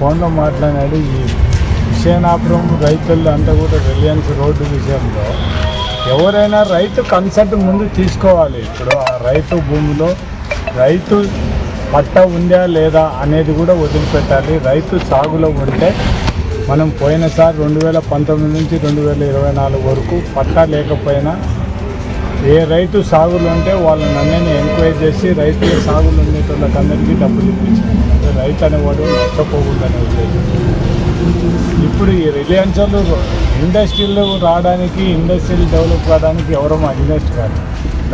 ఫోన్లో మాట్లాడాడు ఈ విషయనాపురం రైతులు అంతా కూడా రిలయన్స్ రోడ్డు విషయంలో. ఎవరైనా రైతు కన్సల్ట్ ముందు తీసుకోవాలి. ఇప్పుడు ఆ రైతు భూమిలో రైతు పట్ట ఉందా లేదా అనేది కూడా వదిలిపెట్టాలి. రైతు సాగులో ఉంటే మనం పోయినసారి రెండు వేల పంతొమ్మిది నుంచి రెండు వేల ఇరవై నాలుగు వరకు పట్టా లేకపోయినా ఏ రైతు సాగులు ఉంటే వాళ్ళని అన్నీ ఎంక్వైరీ చేసి రైతుల సాగులు ఉండేటోళ్ళకి అందరికీ డబ్బులు ఇప్పించారు. రైతు అనేవాడు నష్టపోకూడదనే ఉద్దేశం ఇప్పుడు ఈ రిలయన్స్ ఇండస్ట్రీలు రావడానికి ఇండస్ట్రీలు డెవలప్ కావడానికి ఎవరో అగ్నెస్ట్ కాదు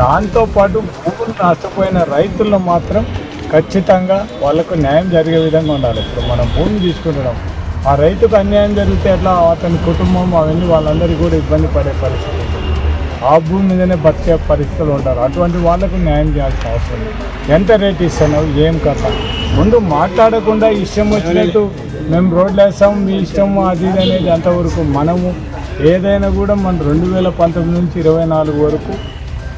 దాంతోపాటు భూములు నష్టపోయిన రైతుల్లో మాత్రం ఖచ్చితంగా వాళ్ళకు న్యాయం జరిగే విధంగా ఉండాలి. ఇప్పుడు మనం భూమి తీసుకుంటున్నాం. ఆ రైతుకు అన్యాయం జరిగితే ఎట్లా? అతని కుటుంబం అవన్నీ వాళ్ళందరికీ కూడా ఇబ్బంది పడే పరిస్థితి ఆ భూమి మీదనే బతికే పరిస్థితులు ఉంటారు. అటువంటి వాళ్ళకు న్యాయం చేయాల్సిన అవసరం ఎంత రేట్ ఇస్తున్నావు? ఏం కథ? ముందు మాట్లాడకుండా ఇష్టం వచ్చినట్టు మేము రోడ్లు వేస్తాం మీ ఇష్టం అది ఇది అనేది అంతవరకు మనము. ఏదైనా కూడా మన రెండు వేల పంతొమ్మిది నుంచి ఇరవై నాలుగు వరకు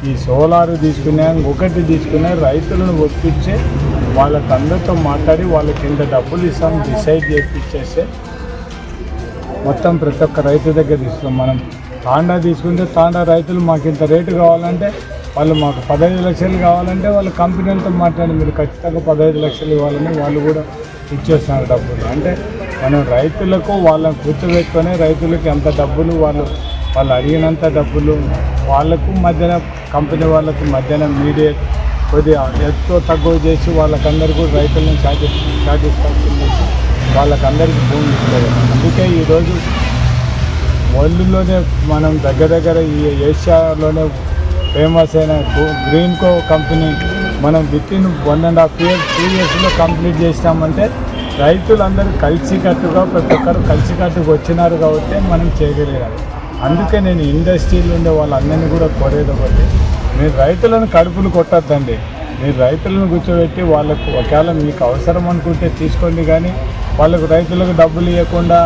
ఈ సోలార్ తీసుకునే ఒకటి తీసుకునే రైతులను ఒప్పించే వాళ్ళకి అందరితో మాట్లాడి వాళ్ళకి ఇంత డబ్బులు ఇస్తాం డిసైడ్ చేయించేస్తే మొత్తం ప్రతి ఒక్క రైతు దగ్గర తీసుకున్నాం మనం. తాండా తీసుకుంటే తాండా రైతులు మాకు ఇంత రేటు కావాలంటే వాళ్ళు మాకు పదహైదు లక్షలు కావాలంటే వాళ్ళ కంపెనీలతో మాట్లాడి మీరు ఖచ్చితంగా పదహైదు లక్షలు ఇవ్వాలని వాళ్ళు కూడా ఇచ్చేస్తున్నారు డబ్బులు. అంటే మనం రైతులకు వాళ్ళని కూర్చోబెట్టుకొని రైతులకు ఎంత డబ్బులు వాళ్ళు వాళ్ళు అడిగినంత డబ్బులు వాళ్ళకు మధ్యన కంపెనీ వాళ్ళకు మధ్యన మీడియా కొద్దిగా ఎక్కువ తక్కువ చేసి వాళ్ళకందరికీ కూడా రైతులను సాటి సాటిస్ఫాక్షన్ చేసి వాళ్ళకందరికీ భూమి ఇస్తారు. అందుకే ఈరోజు వరల్డ్లోనే మనం దగ్గర దగ్గర ఈ ఏషియాలోనే ఫేమస్ అయిన గ్రీన్ కో కంపెనీ మనం with in one and half year two ఇయర్స్లో కంప్లీట్ చేసినామంటే రైతులందరూ కలిసికట్టుగా ప్రతి ఒక్కరు కలిసికట్టుగా వచ్చినారు కాబట్టి మనం చేయగలిగారు అందుకే నేను ఇండస్ట్రీలో ఉండే వాళ్ళందరినీ కూడా కోరేది ఒకటి మీరు రైతులను కడుపులు కొట్టద్దండి. మీరు రైతులను కూర్చోబెట్టి వాళ్ళకు ఒకవేళ మీకు అవసరం అనుకుంటే తీసుకోండి కానీ వాళ్ళకు రైతులకు డబ్బులు ఇవ్వకుండా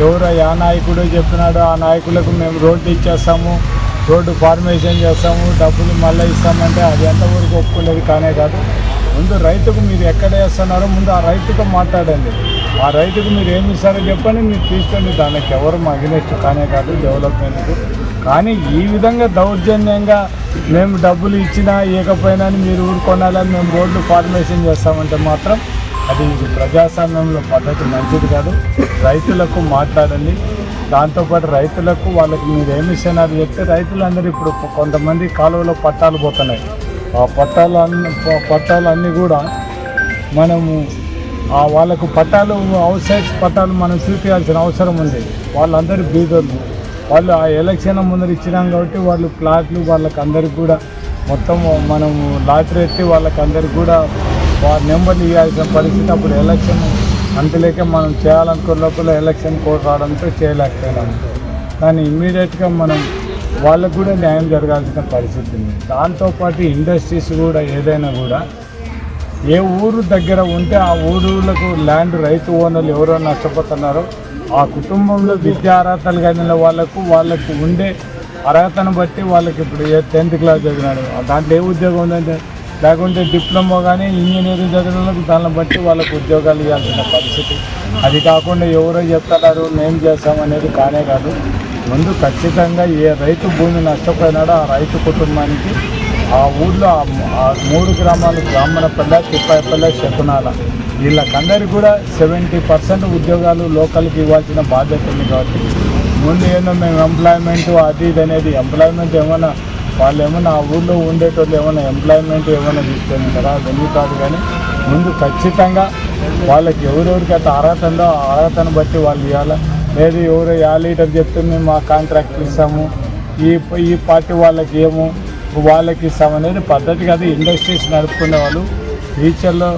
ఎవరో ఆ నాయకుడు చెప్పినాడు ఆ నాయకులకు మేము రోడ్డు ఇచ్చేస్తాము రోడ్డు ఫార్మేషన్ చేస్తాము డబ్బులు మళ్ళీ ఇస్తామంటే అది ఎంతవరకు ఒప్పుకునేది కానే కాదు. ముందు రైతుకు మీరు ఎక్కడ వేస్తున్నారో ముందు ఆ రైతుతో మాట్లాడండి. ఆ రైతుకు మీరు ఏమి ఇస్తారో చెప్పండి మీరు తీసుకోండి దానికి ఎవరు అగ్నెస్ట్ కానే కాదు డెవలప్మెంట్కు కానీ ఈ విధంగా దౌర్జన్యంగా మేము డబ్బులు ఇచ్చినా ఇవ్వకపోయినా అని మీరు ఊరుకొనాలని మేము రోడ్లు ఫార్మేషన్ చేస్తామంటే మాత్రం అది ఇది ప్రజాస్వామ్యంలో పద్ధతి మంచిది కాదు. రైతులకు మాట్లాడండి. దాంతోపాటు రైతులకు వాళ్ళకి మీరు ఏమి ఇస్తున్నారు చెప్తే రైతులందరూ ఇప్పుడు కొంతమంది కాలువలో పట్టాలు పోతున్నాయి. ఆ పట్టాలు అన్ని పట్టాలు అన్నీ కూడా మనము వాళ్ళకు పట్టాలు అవుట్ పట్టాలు మనం చూపించాల్సిన అవసరం ఉంది. వాళ్ళందరూ బీదర్లు వాళ్ళు ఆ ఎలక్షన్ ముందర ఇచ్చినాం కాబట్టి వాళ్ళు ప్లాట్లు వాళ్ళకి అందరికి కూడా మొత్తం మనము లాటరీ ఎత్తి వాళ్ళకి అందరికి కూడా వారి నెంబర్లు ఇవ్వాల్సిన పరిస్థితి అప్పుడు ఎలక్షన్ అంతలేక మనం చేయాలనుకున్న లోపల ఎలక్షన్ కోడ్ రావడంతో చేయలేకపోయినాం. కానీ ఇమ్మీడియట్గా మనం వాళ్ళకు కూడా న్యాయం జరగాల్సిన పరిస్థితి ఉంది. దాంతోపాటు ఇండస్ట్రీస్ కూడా ఏదైనా కూడా ఏ ఊరు దగ్గర ఉంటే ఆ ఊరులకు ల్యాండ్ రైతు ఓనర్లు ఎవరో నష్టపోతున్నారో ఆ కుటుంబంలో విద్యా అర్హతలు కలిగిన వాళ్ళకు వాళ్ళకు ఉండే అర్హతను బట్టి వాళ్ళకి ఇప్పుడు ఏ టెన్త్ క్లాస్ చదివినాడు. దాంట్లో ఏ ఉద్యోగం ఉందంటే లేకుంటే డిప్లొమా కానీ ఇంజనీరింగ్ చదివిన దాన్ని బట్టి వాళ్ళకు ఉద్యోగాలు ఇవ్వాల్సిన పరిస్థితి. అది కాకుండా ఎవరో చెప్తున్నారు మేము చేస్తామనేది కానే కాదు. ముందు ఖచ్చితంగా ఏ రైతు భూమి నష్టపోయినాడో ఆ రైతు కుటుంబానికి ఆ ఊర్లో ఆ ఆ మూడు గ్రామాలు బ్రాహ్మణపల్లె తిప్పాయపల్లె శకునాల. వీళ్ళకందరికీ కూడా సెవెంటీ పర్సెంట్ ఉద్యోగాలు లోకల్కి ఇవ్వాల్సిన బాధ్యత ఉంది కాబట్టి ముందు ఏందో మేము ఎంప్లాయ్మెంట్ అది ఇది అనేది ఎంప్లాయ్మెంట్ ఏమైనా వాళ్ళు ఏమైనా ఆ ఊళ్ళో ఉండేటోళ్ళు ఏమైనా ఎంప్లాయ్మెంట్ ఏమైనా తీసుకొని ఉంటారా అవన్నీ కాదు కానీ ముందు ఖచ్చితంగా వాళ్ళకి ఎవరెవరికి అర్హత ఉందో ఆ అర్హతను బట్టి వాళ్ళు ఇవ్వాలి. లేదు ఎవరు యా లీటర్ చెప్తే మేము ఆ కాంట్రాక్ట్ ఇస్తాము. ఈ ఈ పార్టీ వాళ్ళకి ఏమో వాళ్ళకి ఇస్తామనేది పద్ధతి కాదు. ఇండస్ట్రీస్ నడుపుకునే వాళ్ళు ఫ్యూచర్లో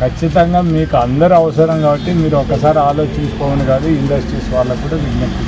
ఖచ్చితంగా మీకు అందరూ అవసరం కాబట్టి మీరు ఒకసారి ఆలోచించుకోమని కాదు ఇండస్ట్రీస్ వాళ్ళకు కూడా విజ్ఞప్తి